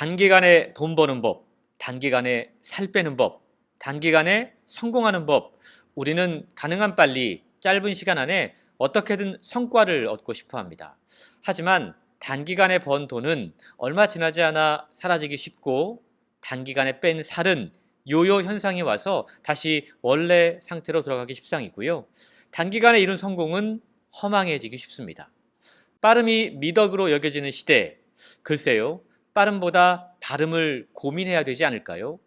단기간에 돈 버는 법, 단기간에 살 빼는 법, 단기간에 성공하는 법, 우리는 가능한 빨리 짧은 시간 안에 어떻게든 성과를 얻고 싶어 합니다. 하지만 단기간에 번 돈은 얼마 지나지 않아 사라지기 쉽고 단기간에 뺀 살은 요요 현상이 와서 다시 원래 상태로 돌아가기 십상이고요. 단기간에 이룬 성공은 허망해지기 쉽습니다. 빠름이 미덕으로 여겨지는 시대, 글쎄요, 빠름보다 발음을 고민해야 되지 않을까요?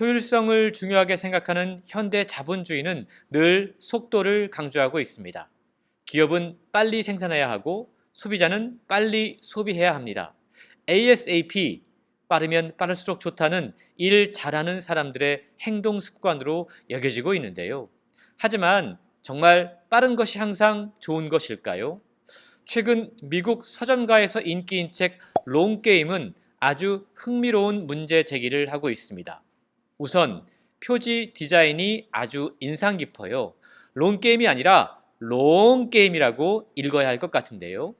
효율성을 중요하게 생각하는 현대 자본주의는 늘 속도를 강조하고 있습니다. 기업은 빨리 생산해야 하고 소비자는 빨리 소비해야 합니다. ASAP, 빠르면 빠를수록 좋다는 일 잘하는 사람들의 행동 습관으로 여겨지고 있는데요. 하지만 정말 빠른 것이 항상 좋은 것일까요? 최근 미국 서점가에서 인기인 책 롱게임은 아주 흥미로운 문제 제기를 하고 있습니다. 우선 표지 디자인이 아주 인상 깊어요. 롱게임이 아니라 롱게임이라고 읽어야 할 것 같은데요.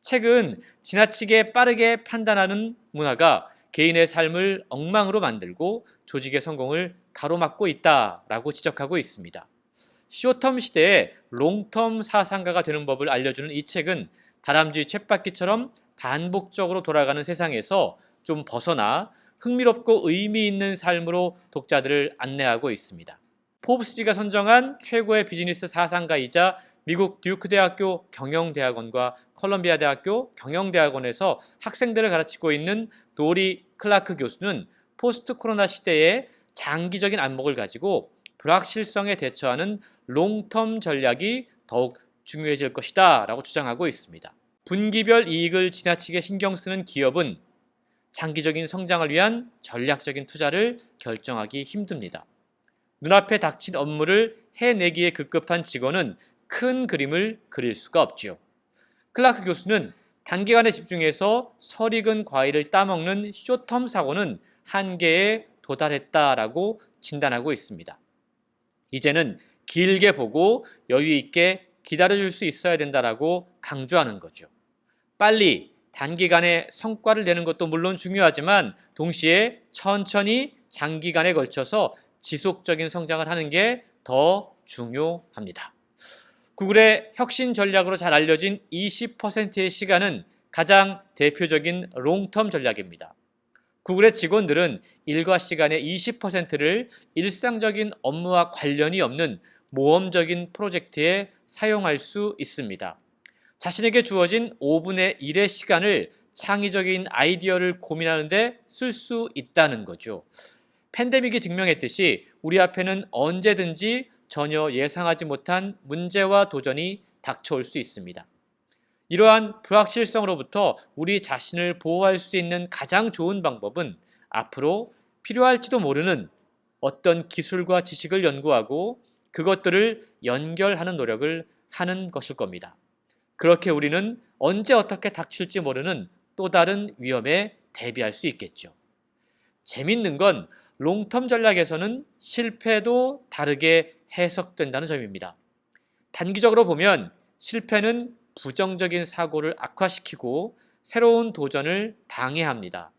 책은 지나치게 빠르게 판단하는 문화가 개인의 삶을 엉망으로 만들고 조직의 성공을 가로막고 있다라고 지적하고 있습니다. 쇼텀 시대에 롱텀 사상가가 되는 법을 알려주는 이 책은 다람쥐 쳇바퀴처럼 반복적으로 돌아가는 세상에서 좀 벗어나 흥미롭고 의미 있는 삶으로 독자들을 안내하고 있습니다. 포브스지가 선정한 최고의 비즈니스 사상가이자 미국 듀크 대학교 경영대학원과 컬럼비아 대학교 경영대학원에서 학생들을 가르치고 있는 도리 클라크 교수는 포스트 코로나 시대에 장기적인 안목을 가지고 불확실성에 대처하는 롱텀 전략이 더욱 중요해질 것이다 라고 주장하고 있습니다. 분기별 이익을 지나치게 신경 쓰는 기업은 장기적인 성장을 위한 전략적인 투자를 결정하기 힘듭니다. 눈앞에 닥친 업무를 해내기에 급급한 직원은 큰 그림을 그릴 수가 없지요. 클라크 교수는 단기간에 집중해서 설익은 과일을 따먹는 쇼텀 사고는 한계에 도달했다라고 진단하고 있습니다. 이제는 길게 보고 여유 있게 기다려줄 수 있어야 된다라고 강조하는 거죠. 빨리 단기간에 성과를 내는 것도 물론 중요하지만 동시에 천천히 장기간에 걸쳐서 지속적인 성장을 하는 게 더 중요합니다. 구글의 혁신 전략으로 잘 알려진 20%의 시간은 가장 대표적인 롱텀 전략입니다. 구글의 직원들은 일과 시간의 20%를 일상적인 업무와 관련이 없는 모험적인 프로젝트에 사용할 수 있습니다. 자신에게 주어진 5분의 1의 시간을 창의적인 아이디어를 고민하는데 쓸 수 있다는 거죠. 팬데믹이 증명했듯이 우리 앞에는 언제든지 전혀 예상하지 못한 문제와 도전이 닥쳐올 수 있습니다. 이러한 불확실성으로부터 우리 자신을 보호할 수 있는 가장 좋은 방법은 앞으로 필요할지도 모르는 어떤 기술과 지식을 연구하고 그것들을 연결하는 노력을 하는 것일 겁니다. 그렇게 우리는 언제 어떻게 닥칠지 모르는 또 다른 위험에 대비할 수 있겠죠. 재밌는 건 롱텀 전략에서는 실패도 다르게 해석된다는 점입니다. 단기적으로 보면 실패는 부정적인 사고를 악화시키고 새로운 도전을 방해합니다.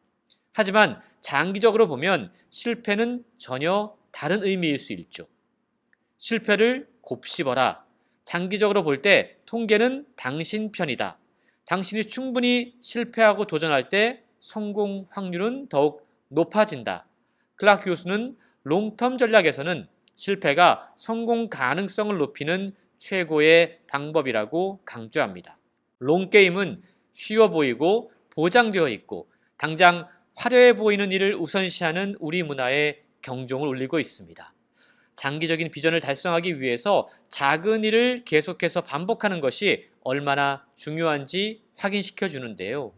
하지만 장기적으로 보면 실패는 전혀 다른 의미일 수 있죠. 실패를 곱씹어라. 장기적으로 볼 때 통계는 당신 편이다. 당신이 충분히 실패하고 도전할 때 성공 확률은 더욱 높아진다. 클라크 교수는 롱텀 전략에서는 실패가 성공 가능성을 높이는 최고의 방법이라고 강조합니다. 롱게임은 쉬워 보이고 보장되어 있고 당장 화려해 보이는 일을 우선시하는 우리 문화에 경종을 울리고 있습니다. 장기적인 비전을 달성하기 위해서 작은 일을 계속해서 반복하는 것이 얼마나 중요한지 확인시켜 주는데요.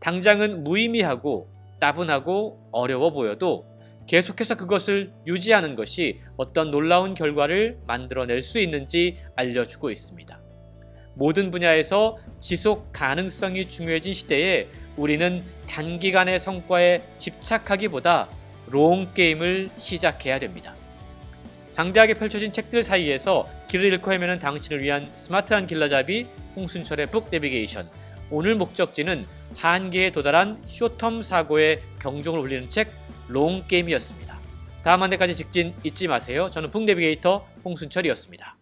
당장은 무의미하고 따분하고 어려워 보여도 계속해서 그것을 유지하는 것이 어떤 놀라운 결과를 만들어낼 수 있는지 알려주고 있습니다. 모든 분야에서 지속 가능성이 중요해진 시대에 우리는 단기간의 성과에 집착하기보다 롱 게임을 시작해야 됩니다. 방대하게 펼쳐진 책들 사이에서 길을 잃고 헤매는 당신을 위한 스마트한 길라잡이 홍순철의 북 내비게이션 오늘 목적지는 한계에 도달한 쇼텀 사고의 경종을 울리는 책 롱게임이었습니다. 다음 한 대까지 직진 잊지 마세요. 저는 북내비게이터 홍순철이었습니다.